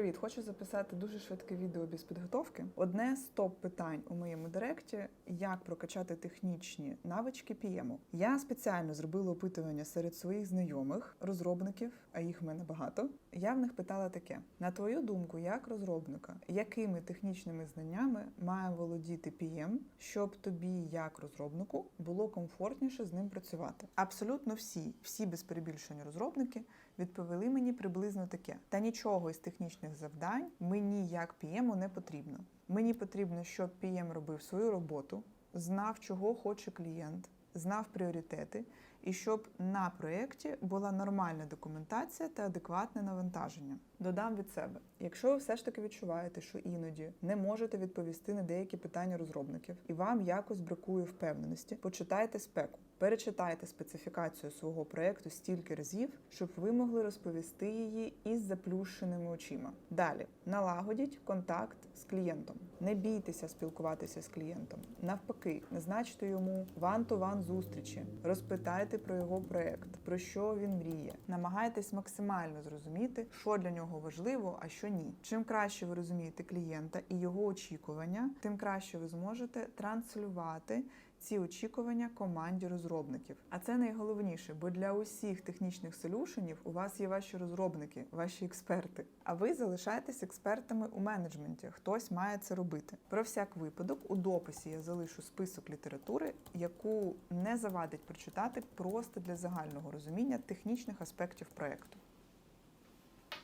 Привіт, хочу записати дуже швидке відео без підготовки. Одне з топ питань у моєму директі: як прокачати технічні навички PM. Я спеціально зробила опитування серед своїх знайомих розробників, а їх в мене багато. Я в них питала таке: на твою думку, як розробника, якими технічними знаннями має володіти PM, щоб тобі, як розробнику, було комфортніше з ним працювати? Абсолютно всі, всі без перебільшення розробники відповіли мені приблизно таке: та нічого із технічних завдань мені як PM не потрібно. Мені потрібно, щоб пєм робив свою роботу, знав, чого хоче клієнт, знав пріоритети, і щоб на проєкті була нормальна документація та адекватне навантаження. Додам від себе, якщо ви все ж таки відчуваєте, що іноді не можете відповісти на деякі питання розробників, і вам якось бракує впевненості, почитайте спеку. Перечитайте специфікацію свого проєкту стільки разів, щоб ви могли розповісти її із заплющеними очима. Далі налагодіть контакт з клієнтом. Не бійтеся спілкуватися з клієнтом. Навпаки, назначте йому ван-то-ван зустрічі, розпитайте про його проект, про що він мріє. Намагайтесь максимально зрозуміти, що для нього важливо, а що ні. Чим краще ви розумієте клієнта і його очікування, тим краще ви зможете транслювати ці очікування команді розробників. А це найголовніше, бо для усіх технічних солюшенів у вас є ваші розробники, ваші експерти. А ви залишаєтесь експертами у менеджменті. Хтось має це робити. Про всяк випадок у дописі я залишу список літератури, яку не завадить прочитати просто для загального розуміння технічних аспектів проекту.